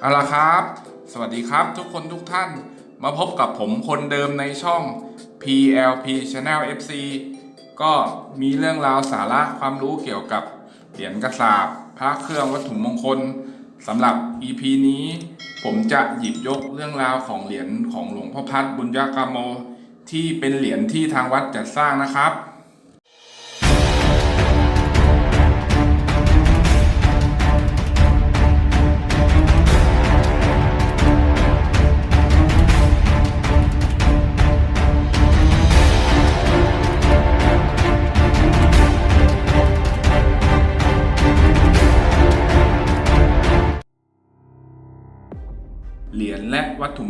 เอาละครับ สวัสดีครับทุกคนทุกท่าน มาพบกับผมคนเดิมในช่อง PLP Channel FC ก็มีเรื่องราวสาระความรู้เกี่ยวกับเหรียญกระสาบพระเครื่องวัตถุมงคลสำหรับ EP นี้ ผมจะหยิบยกเรื่องราวของเหรียญของหลวงพ่อพัดบุญญากาโม ที่เป็นเหรียญที่ทางวัดจัดสร้างนะครับ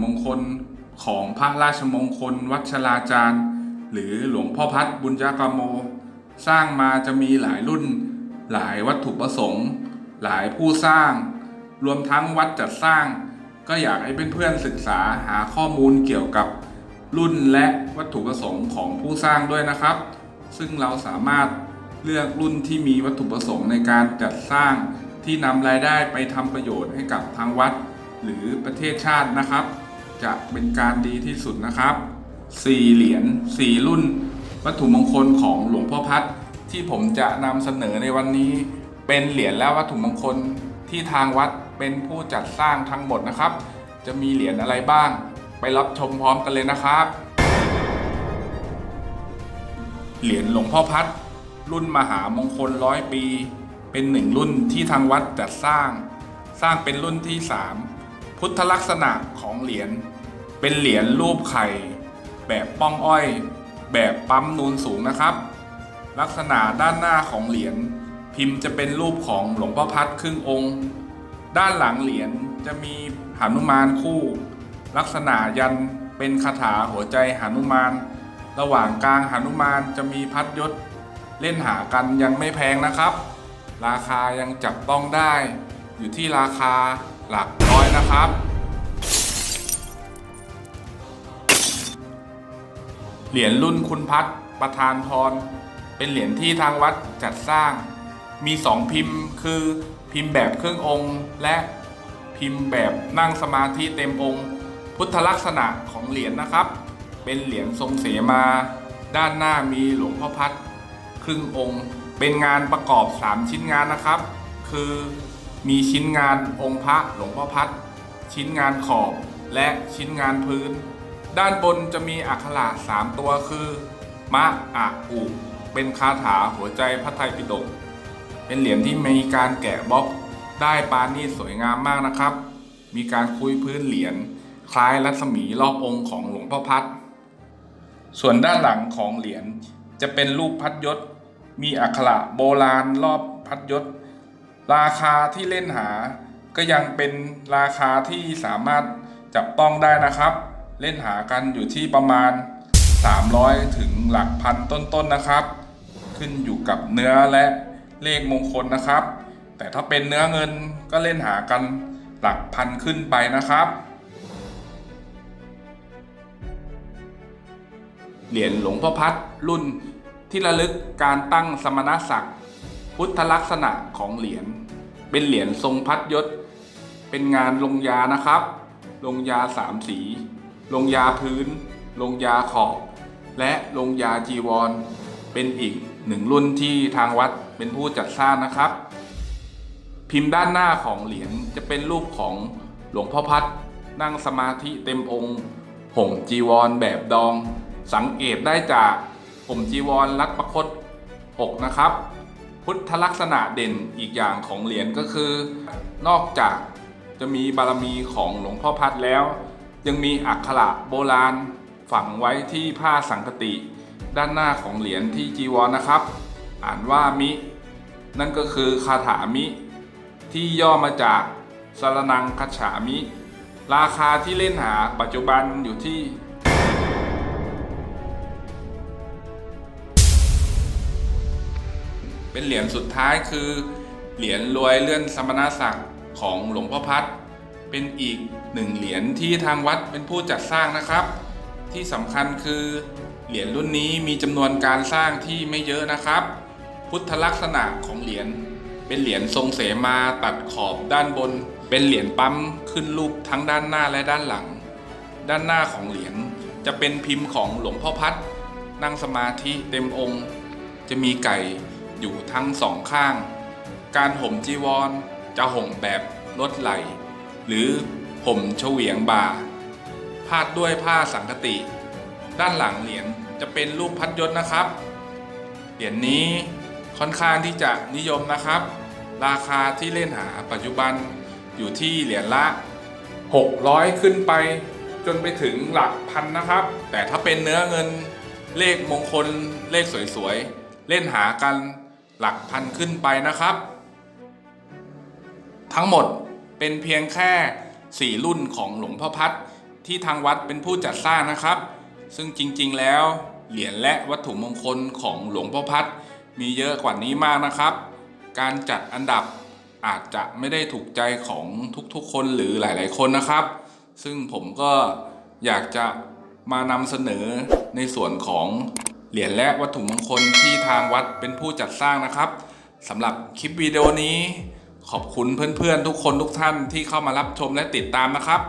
งคลของพระราชมงคล วัชราจารย์ หรือหลวงพ่อพัดบุญญากาโม สร้างมาจะมีหลายรุ่น หลายวัตถุประสงค์ หลายผู้สร้าง รวมทั้งวัดจัดสร้าง ก็อยากให้เพื่อนๆศึกษาหาข้อมูลเกี่ยวกับรุ่นและวัตถุประสงค์ของผู้สร้างด้วยนะครับ ซึ่งเราสามารถเลือกรุ่นที่มีวัตถุประสงค์ในการจัดสร้างที่นำรายได้ไปทำประโยชน์ให้กับทางวัด หรือประเทศชาตินะครับ จะเป็นการดีที่สุดนะครับ4เหรียญ4รุ่น วัตถุมงคลของหลวงพ่อพัดที่ผมจะนำเสนอในวันนี้ เป็นเหรียญและวัตถุมงคลที่ทางวัดเป็นผู้จัดสร้างทั้งหมดนะครับ จะมีเหรียญอะไรบ้าง ไปรับชมพร้อมกันเลยนะครับ เหรียญหลวงพ่อพัดรุ่นมหามงคลร้อยปี เป็นหนึ่งรุ่นที่ทางวัดจัดสร้าง สร้างเป็นรุ่นที่3 พุทธลักษณะของเหรียญเป็นเหรียญรูปไข่ แบบป้องอ้อย แบบปั๊มนูนสูงนะครับ ลักษณะด้านหน้าของเหรียญพิมพ์จะเป็นรูปของหลวงพ่อพัดครึ่งองค์ ด้านหลังเหรียญจะมีหนุมานคู่ ลักษณะยันเป็นคาถาหัวใจหนุมาน ระหว่างกลางหนุมานจะมีพัดยศ เล่นหากันยังไม่แพงนะครับ ราคายังจับต้องได้ อยู่ที่ราคาหลักร้อยนะครับ เหรียญรุ่นคุณพัฒน์ประธานพร เป็นเหรียญที่ทางวัดจัดสร้าง มีสองพิมพ์คือพิมพ์แบบเครึ่ององค์ และพิมพ์แบบนั่งสมาธิเต็มองค์ พุทธลักษณะของเหรียญนะครับ เป็นเหรียญทรงเสมา ด้านหน้ามีหลวงพ่อพัดครึ่งองค์ เป็นงานประกอบ 3 ชิ้นงานนะครับ คือ มีชิ้นงานองค์พระหลวงพ่อพัด ชิ้นงานขอบและชิ้นงานพื้น ด้านบนจะมีอักขระสามตัวคือ มะอะอุเป็นคาถาหัวใจพระไตรปิฎกเป็นเหรียญที่มีการแกะบล็อกได้ปานีตสวยงามมากนะครับ มีการคุยพื้นเหรียญคล้ายรัศมีรอบองค์ของหลวงพ่อพัด ส่วนด้านหลังของเหรียญจะเป็นรูปพัดยศ มีอักขระโบราณรอบพัดยศ ราคาที่เล่นหา ก็ยังเป็นราคาที่สามารถจับต้องได้นะครับ เล่นหากันอยู่ที่ประมาณ 300 ถึงหลักพันต้นๆนนะครับ ขึ้นอยู่กับเนื้อและเลขมงคลนะครับ แต่ถ้าเป็นเนื้อเงินก็เล่นหากันหลักพันขึ้นไปนะครับ เหรียญหลวงพ่อพัดรุ่นที่ระลึกการตั้งสมณศักดิ์ พุทธลักษณะของเหรียญเป็นเหรียญทรงพัดยศ เป็นงานลงยานะครับ ลงยาสามสี ลงยาพื้น ลงยาขอบ และลงยาจีวร เป็นอีกหนึ่งรุ่นที่ทางวัดเป็นผู้จัดสร้างนะครับ พิมพ์ด้านหน้าของเหรียญจะเป็นรูปของหลวงพ่อพัดนั่งสมาธิเต็มองค์ห่มจีวรแบบดอง สังเกตได้จากห่มจีวรรัดประคตอกนะครับ พุทธลักษณะเด่นอีกอย่างของเหรียญก็คือ นอกจากจะมีบารมีของหลวงพ่อพัดแล้ว ยังมีอักขระโบราณฝังไว้ที่ผ้าสังคติ ด้านหน้าของเหรียญที่จีวรนะครับ อ่านว่ามิ นั่นก็คือคาถามิ ที่ย่อมาจากสรนังคัจฉามิ ราคาที่เล่นหาปัจจุบันอยู่ที่ เป็นเหรียญสุดท้ายคือ เหรียญรวยเลื่อนสมณศักดิ์ของหลวงพ่อพัดเป็นอีกหนึ่งเหรียญที่ทางวัดเป็นผู้จัดสร้างนะครับ ที่สำคัญคือ เหรียญรุ่นนี้มีจำนวนการสร้างที่ไม่เยอะนะครับ พุทธลักษณะของเหรียญเป็นเหรียญทรงเสมาตัดขอบด้านบน เป็นเหรียญปั๊มขึ้นรูปทั้งด้านหน้าและด้านหลัง ด้านหน้าของเหรียญจะเป็นพิมพ์ของหลวงพ่อพัดนั่งสมาธิเต็มองค์ จะมีไก่ อยู่ทั้งสองข้าง การห่มจีวรจะห่มแบบลดไหล หรือห่มเฉวียงบ่าพาดด้วยผ้าสังคติ ด้านหลังเหรียญจะเป็นรูปพัดยศนะครับ เหรียญนี้ค่อนข้างที่จะนิยมนะครับ ราคาที่เล่นหาปัจจุบันอยู่ที่เหรียญละ 600 ขึ้นไป จนไปถึงหลักพันนะครับ แต่ถ้าเป็นเนื้อเงินเลขมงคลเลขสวยๆ เล่นหากัน หลักพันขึ้นไปนะครับ ทั้งหมดเป็นเพียงแค่ 4 รุ่นของหลวงพ่อพัดที่ทางวัดเป็นผู้จัดสร้างนะครับ ซึ่งจริงๆแล้วเหรียญและวัตถุมงคลของหลวงพ่อพัดมีเยอะกว่านี้มากนะครับ การจัดอันดับอาจจะไม่ได้ถูกใจของทุกๆ คนหรือหลายๆ คนนะครับ ซึ่งผมก็อยากจะมานำเสนอในส่วนของ เหรียญและวัตถุมงคลที่ทางวัดเป็นผู้จัดสร้างนะครับสำหรับคลิปวิดีโอนี้ ขอบคุณเพื่อนๆ ทุกคนทุกท่านที่เข้ามารับชมและติดตามนะครับ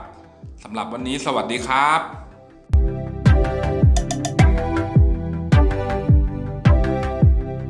สำหรับวันนี้สวัสดีครับ